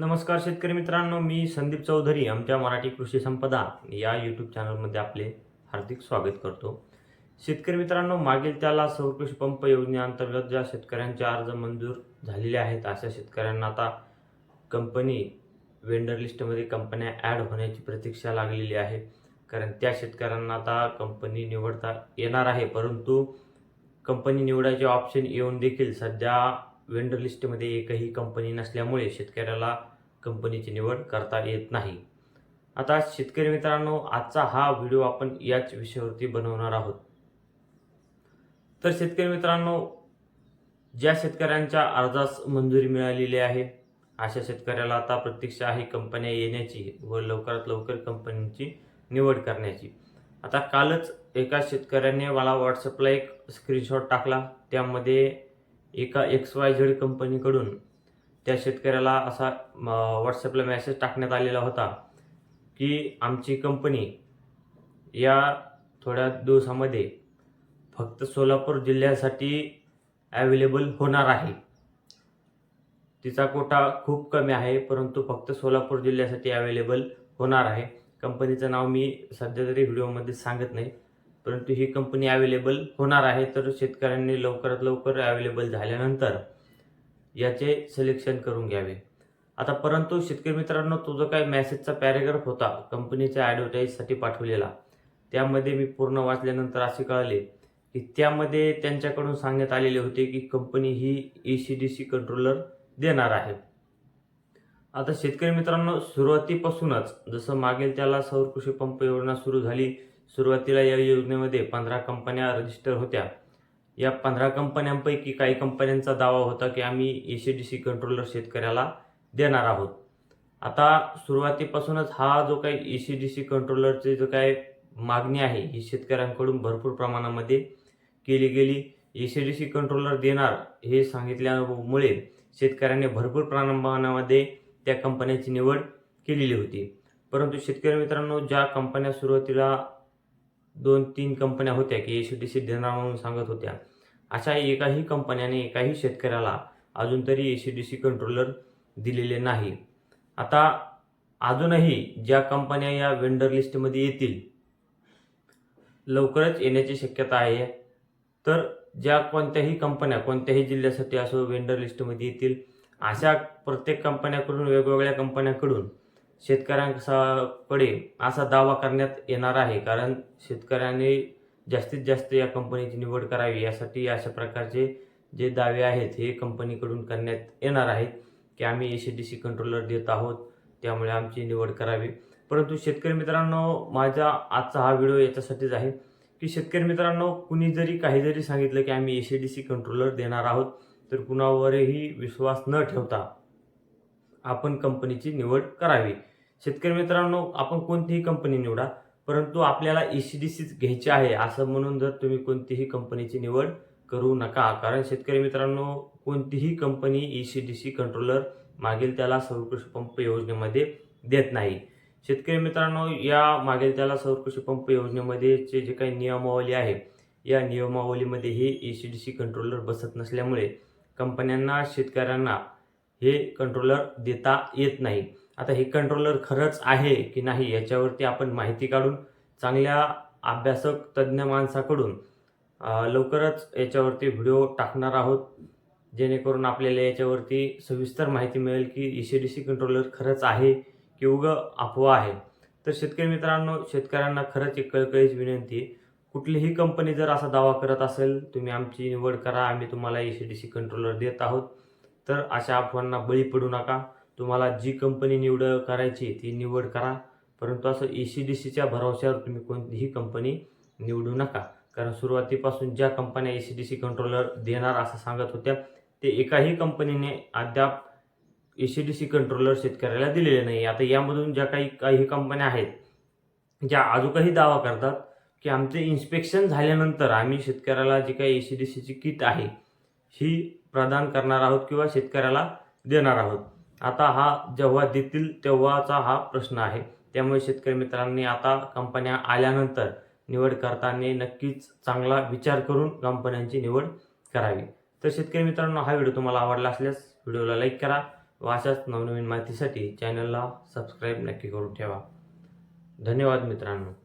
नमस्कार शेतकरी मित्रांनो मी संदीप चौधरी आमच्या मराठी कृषी संपदा या यूट्यूब चॅनलमध्ये आपले हार्दिक स्वागत करतो. शेतकरी मित्रांनो मागील त्याला सौर कृषी पंप योजनेअंतर्गत ज्या शेतकऱ्यांचे अर्ज मंजूर झालेले आहेत अशा शेतकऱ्यांना आता कंपनी वेंडर लिस्टमध्ये कंपन्या ॲड होण्याची प्रतीक्षा लागलेली आहे. कारण त्या शेतकऱ्यांना आता कंपनी निवडता येणार आहे परंतु कंपनी निवडायचे ऑप्शन येऊन देखील सध्या वेंडर लिस्टमध्ये एकही कंपनी नसल्यामुळे शेतकऱ्याला कंपनीची निवड करता येत नाही. आता शेतकरी मित्रांनो आजचा हा व्हिडिओ आपण याच विषयावरती बनवणार आहोत. तर शेतकरी मित्रांनो ज्या शेतकऱ्यांच्या अर्जास मंजुरी मिळालेली आहे अशा शेतकऱ्याला आता प्रतीक्षा आहे कंपन्या येण्याची व लवकरात लवकर कंपनीची निवड करण्याची. आता कालच एका शेतकऱ्याने मला व्हॉट्सअपला एक स्क्रीनशॉट टाकला. त्यामध्ये एका एक्स वाय झेड कंपनीकडून त्या शेतकऱ्याला असा व्हॉट्सअपला मेसेज टाकण्यात आलेला होता की आमची कंपनी या थोड्या दिवसामध्ये फक्त सोलापूर जिल्ह्यासाठी ॲवेलेबल होणार आहे. तिचा कोटा खूप कमी आहे परंतु फक्त सोलापूर जिल्ह्यासाठी अवेलेबल होणार आहे. कंपनीचं नाव मी सध्या तरी व्हिडिओमध्ये सांगत नाही. परंतु ही कंपनी अवेलेबल होणार आहे तर शेतकऱ्यांनी लवकरात लवकर अवेलेबल झाल्यानंतर याचे सिलेक्शन करून घ्यावे. आता परंतु शेतकरी मित्रांनो तो जो काही मेसेजचा पॅरेग्राफ होता कंपनीच्या ॲडव्हर्टाईजसाठी पाठवलेला त्यामध्ये मी पूर्ण वाचल्यानंतर असे कळाले की त्यामध्ये त्यांच्याकडून सांगण्यात आलेले होते की कंपनी ही E C D C controller देणार आहे. आता शेतकरी मित्रांनो सुरुवातीपासूनच जसं मागेल त्याला सौर कृषी पंप योजना सुरू झाली सुरुवातीला या योजनेमध्ये पंधरा कंपन्या रजिस्टर होत्या. या पंधरा कंपन्यांपैकी काही कंपन्यांचा दावा होता की आम्ही A C D C controller शेतकऱ्याला देणार आहोत. आता सुरुवातीपासूनच हा जो काही ए सी डी सी कंट्रोलरची जो काय मागणी आहे ही शेतकऱ्यांकडून भरपूर प्रमाणामध्ये केली गेली. A C D C controller देणार हे सांगितल्यामुळे शेतकऱ्यांनी भरपूर प्रमाणामध्ये त्या कंपन्याची निवड केलेली होती. परंतु शेतकरी मित्रांनो ज्या कंपन्या सुरुवातीला दोन तीन कंपन्या होत्या की ए सी डी सी देणार म्हणून सांगत होत्या. अशा एकाही कंपन्याने एकाही शेतकऱ्याला अजून तरी A C D C controller दिलेले नाही. आता अजूनही ज्या कंपन्या या वेंडर लिस्टमध्ये येतील लवकरच येण्याची शक्यता आहे. तर ज्या कोणत्याही कंपन्या कोणत्याही जिल्ह्यासाठी असो वेंडर लिस्टमध्ये येतील अशा प्रत्येक कंपन्याकडून वेगवेगळ्या कंपन्याकडून शेतकऱ्यांकडे असा दावा करण्यात येणार आहे. कारण शेतकऱ्यांनी जास्तीत जास्त या कंपनीची निवड करावी यासाठी अशा प्रकारचे जे दावे आहेत हे कंपनीकडून करण्यात येणार आहेत की आम्ही A C D C controller देत आहोत त्यामुळे आमची निवड करावी. परंतु शेतकरी मित्रांनो माझा आजचा हा व्हिडिओ याच्यासाठीच आहे की शेतकरी मित्रांनो कुणी जरी काही जरी सांगितलं की आम्ही A C D C controller देणार आहोत तर कुणावरही विश्वास न ठेवता आपण कंपनीची निवड करावी. शेतकरी मित्रांनो आपण कोणतीही कंपनी निवडा परंतु आपल्याला ई सी डी सीच घ्यायची आहे असं म्हणून जर तुम्ही कोणतीही कंपनीची निवड करू नका. कारण शेतकरी मित्रांनो कोणतीही company E C D C controller मागील त्याला सौरकृषी पंप योजनेमध्ये देत नाही. शेतकरी मित्रांनो या मागील त्याला सौरकृषी पंप योजनेमध्येचे जे काही नियमावली आहे या नियमावलीमध्ये हे E C D C controller बसत नसल्यामुळे कंपन्यांना शेतकऱ्यांना हे कंट्रोलर देता येत नाही. आता हे कंट्रोलर खरंच आहे की नाही याच्यावरती आपण माहिती काढून चांगल्या अभ्यासक तज्ज्ञ माणसाकडून लवकरच याच्यावरती व्हिडिओ टाकणार आहोत. जेणेकरून आपल्याला याच्यावरती सविस्तर माहिती मिळेल की E C D C controller खरंच आहे की उगं अफवा आहे. तर शेतकरी मित्रांनो शेतकऱ्यांना खरंच एक कळकळीची विनंती कुठलीही कंपनी जर असा दावा करत असेल तुम्ही आमची निवड करा. आम्ही तुम्हाला E C D C controller देत आहोत. तर अशा अफवांना बळी पडू नका. तुम्हाला जी कंपनी निवड करायची ती निवड करा. परंतु असं ए सी डी सीच्या भरवशावर तुम्ही कोणतीही कंपनी निवडू नका. कारण सुरुवातीपासून ज्या कंपन्या A C D C controller देणार असं सांगत होत्या ते एकाही कंपनीने अद्याप A C D C controller शेतकऱ्याला दिलेले नाही. आता यामधून ज्या काही काही कंपन्या आहेत ज्या अजूनही दावा करतात की आमचे इन्स्पेक्शन झाल्यानंतर आम्ही शेतकऱ्याला जी काही ए सी डी सीची किट आहे ही प्रदान करणार आहोत किंवा शेतकऱ्याला देणार आहोत. आता हा जेव्हा देतील तेव्हाचा हा प्रश्न आहे. त्यामुळे शेतकरी मित्रांनी आता कंपन्या आल्यानंतर निवड करताना नक्कीच चांगला विचार करून कंपन्यांची निवड करावी. तर शेतकरी मित्रांनो हा व्हिडिओ तुम्हाला आवडला असल्यास व्हिडिओला लाईक करा व अशाच नवनवीन माहितीसाठी चॅनलला सबस्क्राईब नक्की करून ठेवा. धन्यवाद मित्रांनो.